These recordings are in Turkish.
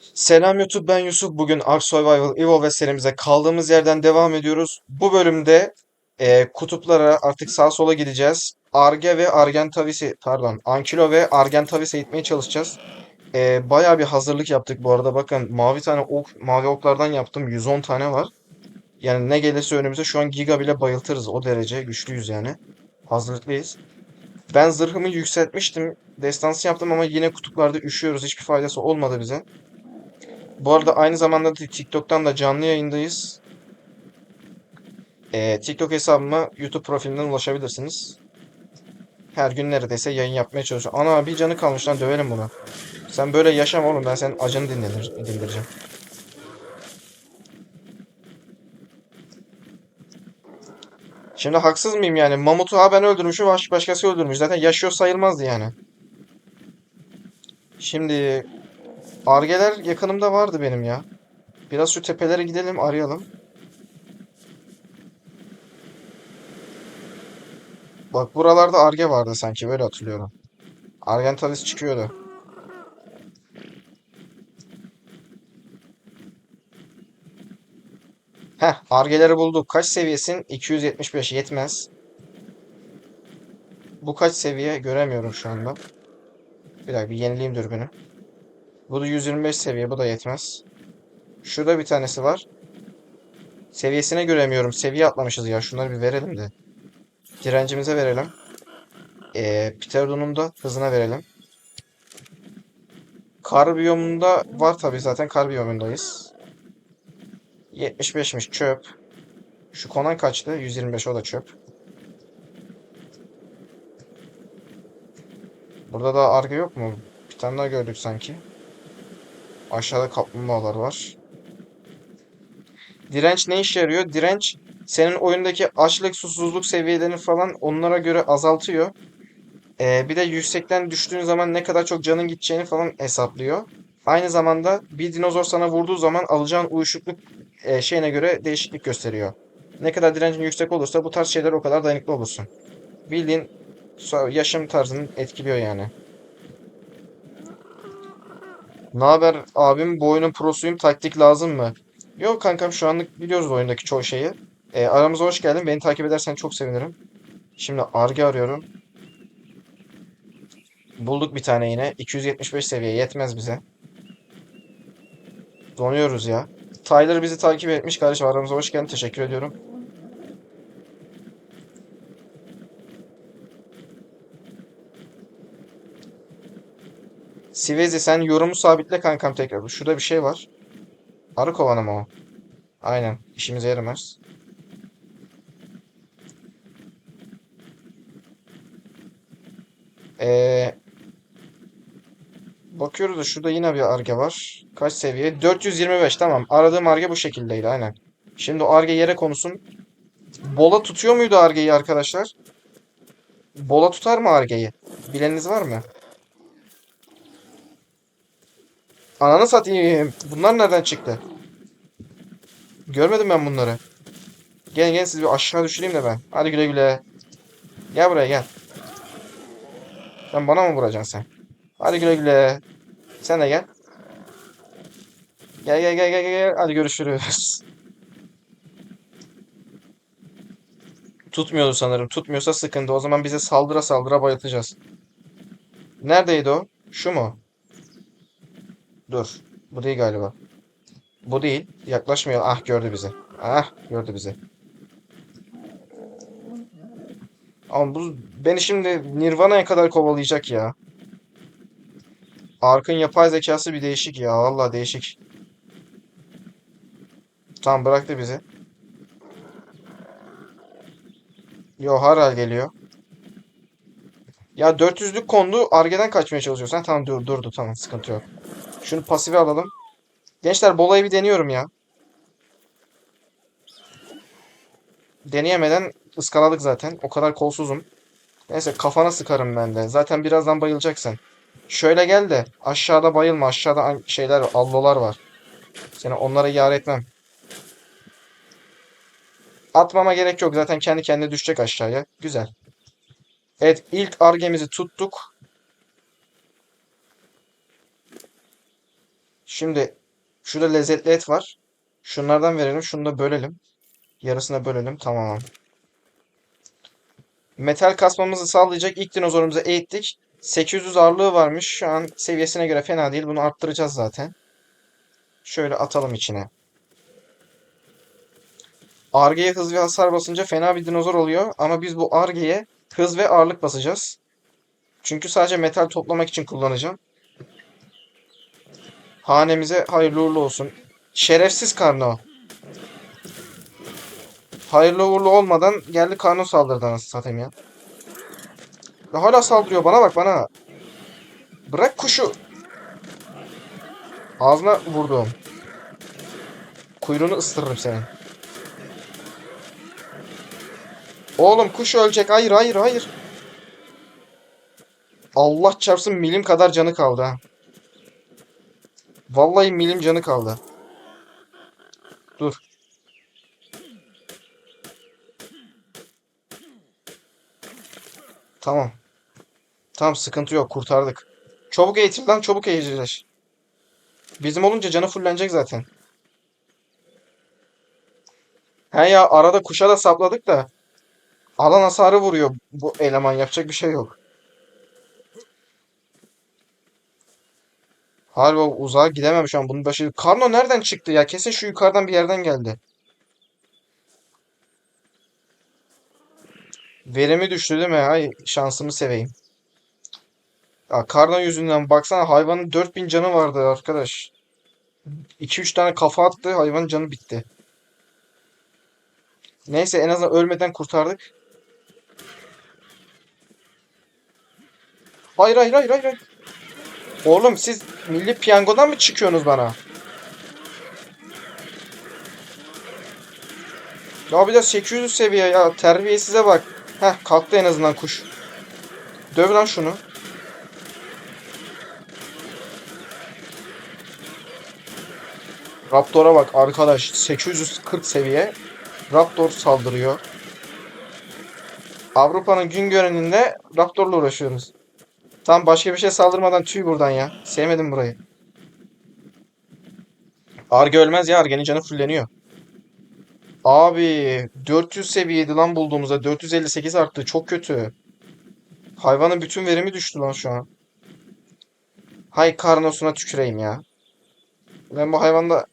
Selam YouTube ben Yusuf. Bugün Ark Survival Evolve serimize kaldığımız yerden devam ediyoruz. Bu bölümde e, kutuplara artık sağa sola gideceğiz. Arge ve Argentavis'i pardon Ankilo ve Argentavis'e gitmeye çalışacağız. E, bayağı bir hazırlık yaptık bu arada. Bakın mavi tane ok, mavi oklardan yaptım. 110 tane var. Yani ne gelirse önümüze şu an Giga bile bayıltırız. O derece güçlüyüz yani. Hazırlıklıyız. Ben zırhımı yükseltmiştim. Destansı yaptım ama yine kutuplarda üşüyoruz. Hiçbir faydası olmadı bize. Bu arada aynı zamanda da TikTok'tan da canlı yayındayız. Ee, TikTok hesabıma YouTube profilimden ulaşabilirsiniz. Her gün neredeyse yayın yapmaya çalışıyorum. Ana bir canı kalmış lan dövelim bunu. Sen böyle yaşam oğlum ben senin acını dinlenir, dindireceğim. Şimdi haksız mıyım yani? Mamut'u ha ben öldürmüşüm, baş, başkası öldürmüş. Zaten yaşıyor sayılmazdı yani. Şimdi Argeler yakınımda vardı benim ya. Biraz şu tepelere gidelim arayalım. Bak buralarda Arge vardı sanki böyle hatırlıyorum. Argentavis çıkıyordu. Heh Argeleri bulduk. Kaç seviyesin? 275 yetmez. Bu kaç seviye göremiyorum şu anda. Bir dakika bir yenileyim dürbünü. Bu da 125 seviye bu da yetmez. Şurada bir tanesi var. Seviyesine göremiyorum. Seviye atlamışız ya. Şunları bir verelim de. Direncimize verelim. Ee, Pterodon'un da hızına verelim. Kar biyomunda var tabi zaten kar biyomundayız. 75'miş çöp. Şu konan kaçtı? 125 o da çöp. Burada da arge yok mu? Bir tane daha gördük sanki. Aşağıda kaplumbağalar var. Direnç ne işe yarıyor? Direnç senin oyundaki açlık, susuzluk seviyelerini falan onlara göre azaltıyor. Ee, bir de yüksekten düştüğün zaman ne kadar çok canın gideceğini falan hesaplıyor. Aynı zamanda bir dinozor sana vurduğu zaman alacağın uyuşukluk e, şeyine göre değişiklik gösteriyor. Ne kadar direncin yüksek olursa bu tarz şeyler o kadar dayanıklı olursun. Bildiğin yaşam tarzını etkiliyor yani. Ne haber abim? Bu oyunun prosuyum. Taktik lazım mı? Yok kankam şu anlık biliyoruz oyundaki çoğu şeyi. E, aramıza hoş geldin. Beni takip edersen çok sevinirim. Şimdi Arge arıyorum. Bulduk bir tane yine. 275 seviye yetmez bize. Donuyoruz ya. Tyler bizi takip etmiş kardeşim. Aramıza hoş geldin. Teşekkür ediyorum. Sivezi sen yorumu sabitle kankam tekrar. Şurada bir şey var. Arı kovanı mı o? Aynen. İşimize yaramaz. Ee, bakıyoruz da şurada yine bir arge var. Kaç seviye? 425 tamam. Aradığım arge bu şekildeydi aynen. Şimdi o arge yere konusun. Bola tutuyor muydu argeyi arkadaşlar? Bola tutar mı argeyi? Bileniniz var mı? Ananı satayım. Bunlar nereden çıktı? Görmedim ben bunları. Gel gel sizi bir aşağı düşüreyim de ben. Hadi güle güle. Gel buraya gel. Sen bana mı vuracaksın sen? Hadi güle güle. Sen de gel. Gel gel gel gel gel. Hadi görüşürüz. Tutmuyordu sanırım. Tutmuyorsa sıkıntı. O zaman bize saldıra saldıra bayıltacağız. Neredeydi o? Şu mu? Dur. Bu değil galiba. Bu değil. Yaklaşmıyor. Ah gördü bizi. Ah gördü bizi. Ama bu beni şimdi Nirvana'ya kadar kovalayacak ya. Ark'ın yapay zekası bir değişik ya. Vallahi değişik. Tamam bıraktı bizi. Yo Haral geliyor. Ya 400'lük kondu. Arge'den kaçmaya çalışıyorsun. Ha, tamam dur durdu tamam sıkıntı yok. Şunu pasife alalım. Gençler bolayı bir deniyorum ya. Deneyemeden ıskaladık zaten. O kadar kolsuzum. Neyse kafana sıkarım ben de. Zaten birazdan bayılacaksın. Şöyle gel de aşağıda bayılma. Aşağıda şeyler allolar var. Seni onlara yar etmem. Atmama gerek yok. Zaten kendi kendine düşecek aşağıya. Güzel. Evet ilk argemizi tuttuk. Şimdi şurada lezzetli et var. Şunlardan verelim. Şunu da bölelim. Yarısına bölelim. Tamam. Metal kasmamızı sağlayacak ilk dinozorumuzu eğittik. 800 ağırlığı varmış. Şu an seviyesine göre fena değil. Bunu arttıracağız zaten. Şöyle atalım içine. Arge'ye hız ve hasar basınca fena bir dinozor oluyor. Ama biz bu Arge'ye hız ve ağırlık basacağız. Çünkü sadece metal toplamak için kullanacağım. Hanemize hayırlı uğurlu olsun. Şerefsiz Karno. Hayırlı uğurlu olmadan geldi Karno saldırdı anasını satayım ya. Ve hala saldırıyor bana bak bana. Bırak kuşu. Ağzına vurdum. Kuyruğunu ısırırım senin. Oğlum kuş ölecek. Hayır hayır hayır. Allah çarpsın milim kadar canı kaldı ha. Vallahi milim canı kaldı. Dur. Tamam. Tamam sıkıntı yok kurtardık. Çabuk eğitim lan çabuk eğiteceğiz. Bizim olunca canı fullenecek zaten. He ya arada kuşa da sapladık da. Alan hasarı vuruyor bu eleman yapacak bir şey yok. Harbi uzağa gidemem şu an bunun başı. Karno nereden çıktı ya? Kesin şu yukarıdan bir yerden geldi. Verimi düştü değil mi? Ay şansımı seveyim. Ya Karno yüzünden baksana hayvanın 4000 canı vardı arkadaş. 2-3 tane kafa attı hayvanın canı bitti. Neyse en azından ölmeden kurtardık. Hayır hayır hayır hayır. hayır. Oğlum siz milli piyangodan mı çıkıyorsunuz bana? Ya bir de 800 seviye ya terbiyesize bak. Heh kalktı en azından kuş. Döv lan şunu. Raptor'a bak arkadaş 840 seviye. Raptor saldırıyor. Avrupa'nın gün göreninde Raptor'la uğraşıyoruz. Tam başka bir şey saldırmadan tüy buradan ya. Sevmedim burayı. Arge ölmez ya. Arge'nin canı fulleniyor. Abi 400 seviyeydi lan bulduğumuzda. 458 arttı. Çok kötü. Hayvanın bütün verimi düştü lan şu an. Hay karnosuna tüküreyim ya. Ben bu hayvanda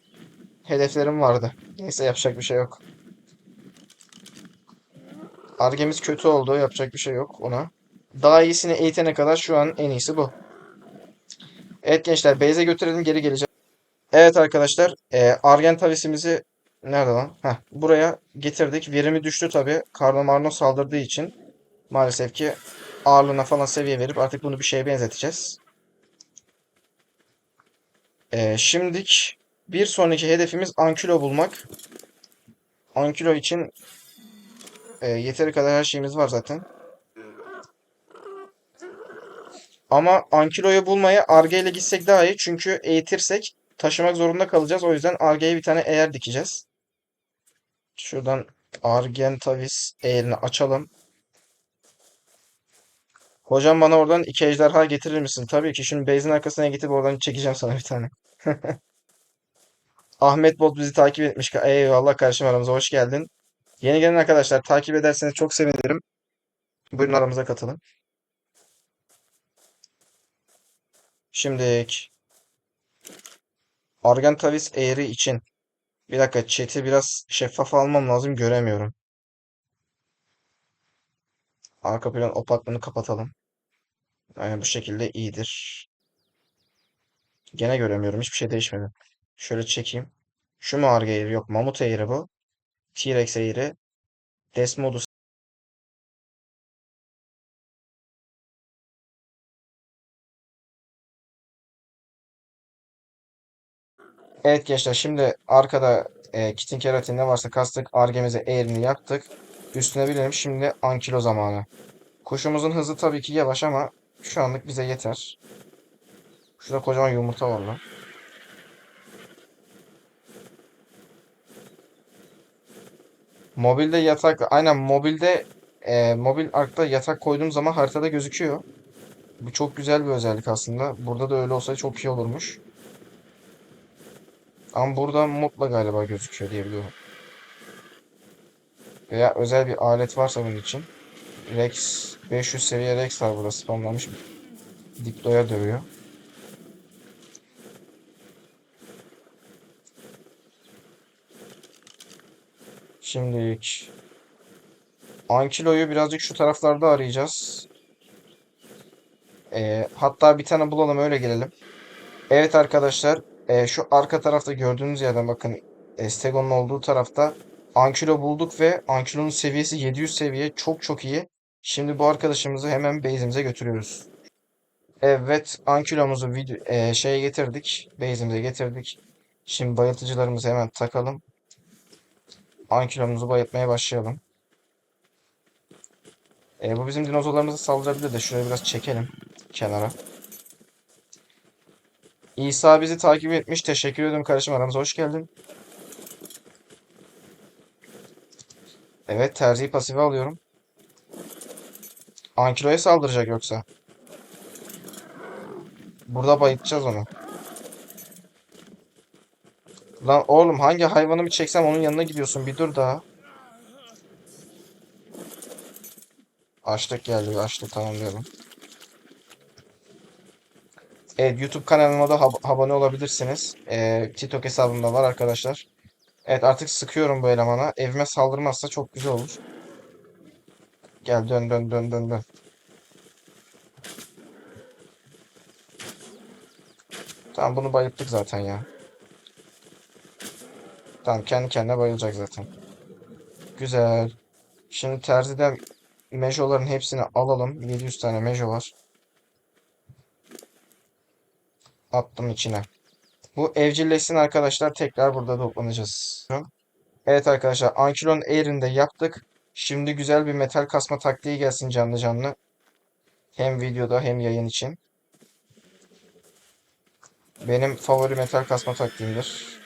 hedeflerim vardı. Neyse yapacak bir şey yok. Argemiz kötü oldu. Yapacak bir şey yok ona. Daha iyisini eğitene kadar şu an en iyisi bu. Evet gençler base'e götürelim geri geleceğim. Evet arkadaşlar e, Argen tavisimizi nerede lan? Heh, buraya getirdik. Verimi düştü tabi. Karno Marno saldırdığı için. Maalesef ki ağırlığına falan seviye verip artık bunu bir şeye benzeteceğiz. E, şimdilik bir sonraki hedefimiz Ankilo bulmak. Ankilo için e, yeteri kadar her şeyimiz var zaten. Ama Ankilo'yu bulmaya Arge ile gitsek daha iyi. Çünkü eğitirsek taşımak zorunda kalacağız. O yüzden Arge'ye bir tane eğer dikeceğiz. Şuradan Argentavis eğerini açalım. Hocam bana oradan iki ejderha getirir misin? Tabii ki. Şimdi base'in arkasına gidip oradan çekeceğim sana bir tane. Ahmet Bot bizi takip etmiş. Eyvallah kardeşim aramıza hoş geldin. Yeni gelen arkadaşlar takip ederseniz çok sevinirim. Buyurun aramıza katılın. Şimdilik Argentavis eğri için bir dakika chat'i biraz şeffaf almam lazım göremiyorum. Arka plan opaklığını kapatalım. Yani bu şekilde iyidir. Gene göremiyorum. Hiçbir şey değişmedi. Şöyle çekeyim. Şu mu Arge eğri? Yok. Mamut eğri bu. T-Rex eğri. Desmodus Evet gençler şimdi arkada e, kitin keratin ne varsa kastık. Argemize eğrini yaptık. Üstüne binelim. Şimdi ankilo zamanı. Kuşumuzun hızı tabii ki yavaş ama şu anlık bize yeter. Şurada kocaman yumurta var lan. Mobilde yatak aynen mobilde e, mobil arkta yatak koyduğum zaman haritada gözüküyor. Bu çok güzel bir özellik aslında. Burada da öyle olsa çok iyi olurmuş. Ama burada mutla galiba gözüküyor diye biliyorum. Veya özel bir alet varsa bunun için. Rex 500 seviye Rex var burada spamlanmış. Diplo'ya dövüyor. Şimdilik Ankilo'yu birazcık şu taraflarda arayacağız. Ee, hatta bir tane bulalım öyle gelelim. Evet arkadaşlar e, şu arka tarafta gördüğünüz yerden bakın Estegon'un olduğu tarafta Ankilo bulduk ve Ankilo'nun seviyesi 700 seviye çok çok iyi. Şimdi bu arkadaşımızı hemen base'imize götürüyoruz. Evet Ankilo'muzu video, e, şeye getirdik. Base'imize getirdik. Şimdi bayıltıcılarımızı hemen takalım. Ankilo'muzu bayıltmaya başlayalım. E, bu bizim dinozorlarımıza saldırabilir de şuraya biraz çekelim kenara. İsa bizi takip etmiş. Teşekkür ederim kardeşim. Aramıza hoş geldin. Evet terziyi pasife alıyorum. Ankilo'ya saldıracak yoksa. Burada bayıltacağız onu. Lan oğlum hangi hayvanımı çeksem onun yanına gidiyorsun. Bir dur daha. Açlık geldi. Açlık tamamlayalım. Evet YouTube kanalıma da abone olabilirsiniz. Ee, TikTok hesabımda var arkadaşlar. Evet artık sıkıyorum bu elemana. Evime saldırmazsa çok güzel olur. Gel dön dön dön dön dön. Tamam bunu bayılttık zaten ya. Tamam kendi kendine bayılacak zaten. Güzel. Şimdi terziden mejoların hepsini alalım. 700 tane mejo var. Attım içine. Bu evcilleşsin arkadaşlar. Tekrar burada toplanacağız. Evet arkadaşlar. Ankilon Air'ini de yaptık. Şimdi güzel bir metal kasma taktiği gelsin canlı canlı. Hem videoda hem yayın için. Benim favori metal kasma taktiğimdir.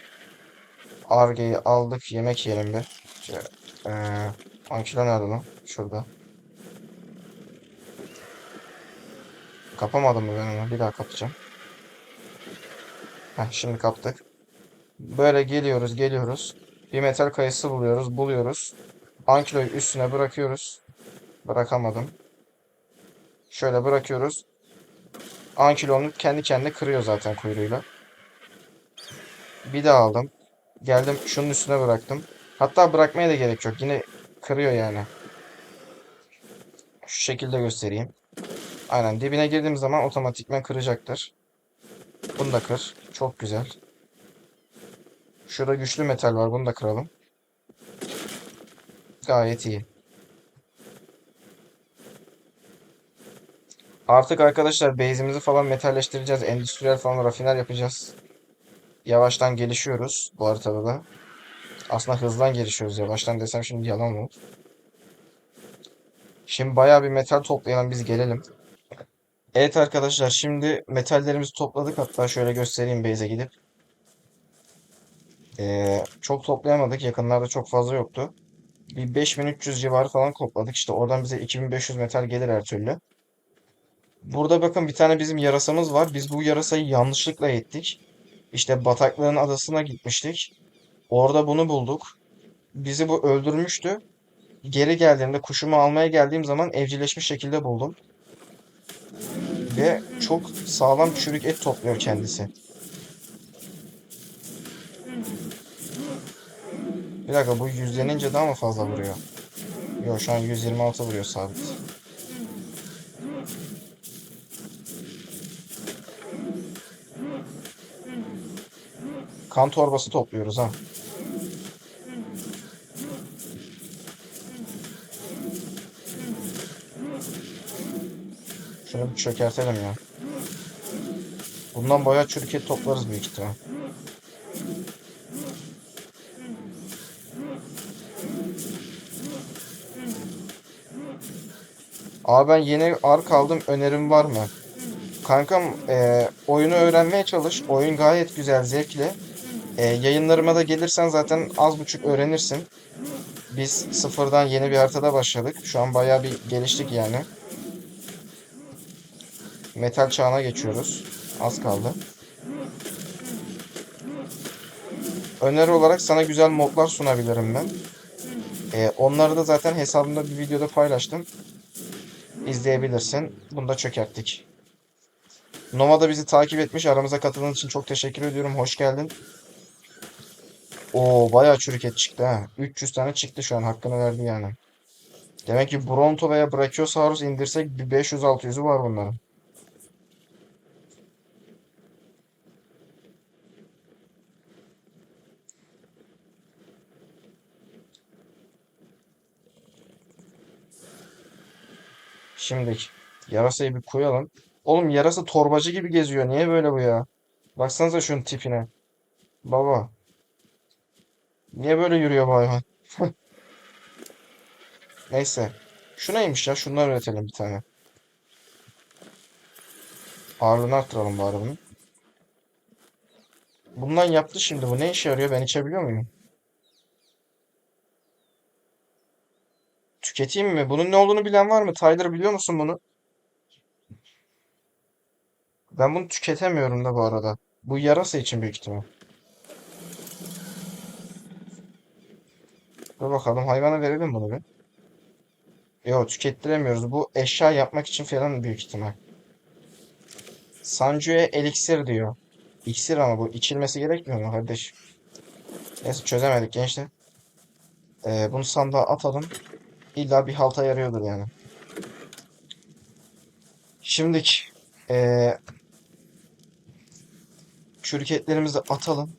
Arge'yi aldık. Yemek yiyelim bir. Şöyle, ee, Ankilo nerede lan? Şurada. Kapamadım mı ben onu? Bir daha kapacağım. Heh, şimdi kaptık. Böyle geliyoruz geliyoruz. Bir metal kayısı buluyoruz buluyoruz. Ankiloyu üstüne bırakıyoruz. Bırakamadım. Şöyle bırakıyoruz. Ankilonun kendi kendine kırıyor zaten kuyruğuyla. Bir daha aldım. Geldim şunun üstüne bıraktım. Hatta bırakmaya da gerek yok. Yine kırıyor yani. Şu şekilde göstereyim. Aynen dibine girdiğim zaman otomatikman kıracaktır. Bunu da kır. Çok güzel. Şurada güçlü metal var. Bunu da kıralım. Gayet iyi. Artık arkadaşlar base'imizi falan metalleştireceğiz. Endüstriyel falan rafiner yapacağız. Yavaştan gelişiyoruz bu haritada da. Aslında hızlan gelişiyoruz. Yavaştan desem şimdi yalan olur. Şimdi bayağı bir metal toplayalım biz gelelim. Evet arkadaşlar şimdi metallerimizi topladık. Hatta şöyle göstereyim base'e gidip. Ee, çok toplayamadık. Yakınlarda çok fazla yoktu. Bir 5300 civarı falan topladık. İşte oradan bize 2500 metal gelir her türlü. Burada bakın bir tane bizim yarasamız var. Biz bu yarasayı yanlışlıkla ettik. İşte bataklığın adasına gitmiştik. Orada bunu bulduk. Bizi bu öldürmüştü. Geri geldiğimde kuşumu almaya geldiğim zaman evcilleşmiş şekilde buldum. Ve çok sağlam çürük et topluyor kendisi. Bir dakika bu yüzlenince daha mı fazla vuruyor? Yok şu an 126 vuruyor sabit. Kan torbası topluyoruz ha. Şunu çökertelim ya. Bundan bayağı çürük et toplarız büyük ihtimal. Abi ben yeni ark aldım. Önerim var mı? Kankam e, oyunu öğrenmeye çalış. Oyun gayet güzel, zevkli. E, yayınlarıma da gelirsen zaten az buçuk öğrenirsin. Biz sıfırdan yeni bir haritada başladık. Şu an bayağı bir geliştik yani. Metal çağına geçiyoruz. Az kaldı. öneri olarak sana güzel modlar sunabilirim ben. Ee, onları da zaten hesabımda bir videoda paylaştım. İzleyebilirsin. Bunu da çökerttik. Nova da bizi takip etmiş. Aramıza katıldığın için çok teşekkür ediyorum. Hoş geldin. Oo bayağı çürük et çıktı ha. 300 tane çıktı şu an. Hakkını verdi yani. Demek ki Bronto veya Brachiosaurus indirsek bir 500-600'ü var bunların. Şimdi yarasayı bir koyalım. Oğlum yarasa torbacı gibi geziyor. Niye böyle bu ya? Baksanıza şunun tipine. Baba. Niye böyle yürüyor bu hayvan? Neyse. Şu neymiş ya? Şundan üretelim bir tane. Ağırlığını arttıralım bari bunun. Bundan yaptı şimdi. Bu ne işe yarıyor? Ben içebiliyor muyum? Tüketeyim mi? Bunun ne olduğunu bilen var mı? Tyler biliyor musun bunu? Ben bunu tüketemiyorum da bu arada. Bu yarasa için büyük ihtimal. Dur bakalım hayvana verelim bunu bir. Yok tükettiremiyoruz. Bu eşya yapmak için falan büyük ihtimal. Sancu'ya eliksir diyor. İksir ama bu içilmesi gerekmiyor mu kardeş? Neyse çözemedik gençler. Ee, bunu sandığa atalım. İlla bir halta yarıyordur yani. Şimdiki ee, çürük etlerimizi atalım.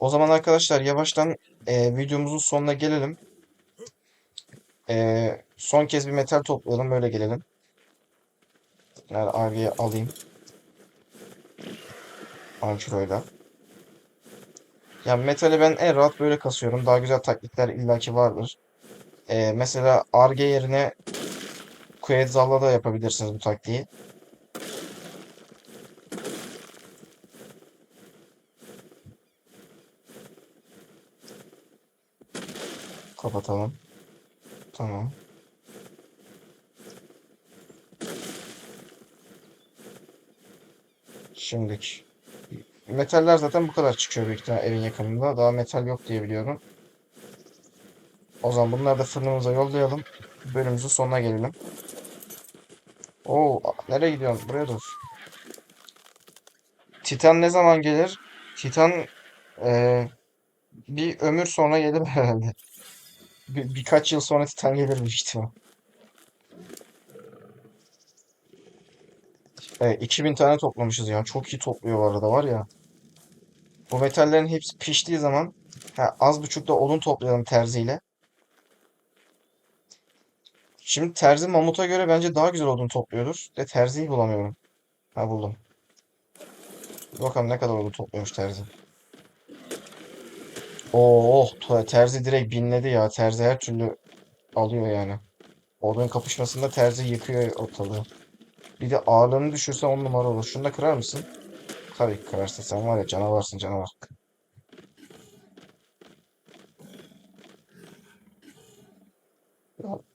O zaman arkadaşlar yavaştan ee, videomuzun sonuna gelelim. Ee, son kez bir metal toplayalım öyle gelelim. Yani Arge'yi alayım. Ançuro'yla. Ya metali ben en rahat böyle kasıyorum. Daha güzel taklitler illaki vardır. Ee, mesela Arge yerine Quetzal'la da yapabilirsiniz bu taktiği. Kapatalım. Tamam. Şimdilik. Metaller zaten bu kadar çıkıyor büyük ihtimal evin yakınında. Daha metal yok diye biliyorum. O zaman bunları da fırınımıza yollayalım. Bölümümüzün sonuna gelelim. Oo, nereye gidiyorsun? Buraya dur. Titan ne zaman gelir? Titan eee, bir ömür sonra gelir herhalde. Bir, birkaç yıl sonra Titan gelir büyük ihtimal. Evet, 2000 tane toplamışız ya. Çok iyi topluyor bu arada var ya. Bu metallerin hepsi piştiği zaman ha, az buçuk da odun toplayalım terziyle. Şimdi terzi mamuta göre bence daha güzel odun topluyordur. De terziyi bulamıyorum. Ha buldum. Bakalım ne kadar odun topluyormuş terzi. Oo, oh, terzi direkt binledi ya. Terzi her türlü alıyor yani. Odun kapışmasında terzi yıkıyor ortalığı. Bir de ağırlığını düşürse on numara olur. Şunu da kırar mısın? Tabii ki kırarsın. Sen var ya canavarsın canavar.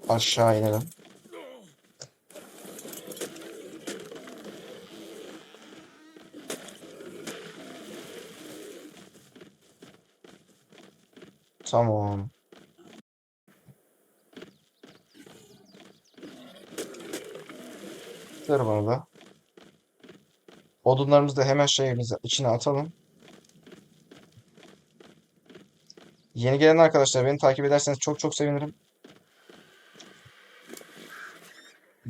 Aşağı inelim. Tamam. Ver bana da. Odunlarımızı da hemen şeyimize içine atalım. Yeni gelen arkadaşlar beni takip ederseniz çok çok sevinirim.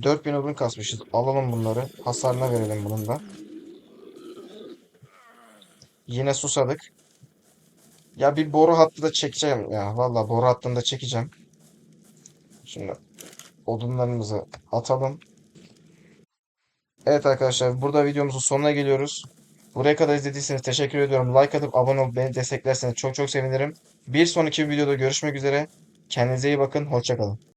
4000 odun kasmışız. Alalım bunları. Hasarına verelim bunun da. Yine susadık. Ya bir boru hattı da çekeceğim ya. Valla boru hattını da çekeceğim. Şimdi odunlarımızı atalım. Evet arkadaşlar burada videomuzun sonuna geliyoruz. Buraya kadar izlediyseniz teşekkür ediyorum. Like atıp abone olup beni desteklerseniz çok çok sevinirim. Bir sonraki videoda görüşmek üzere. Kendinize iyi bakın. Hoşçakalın.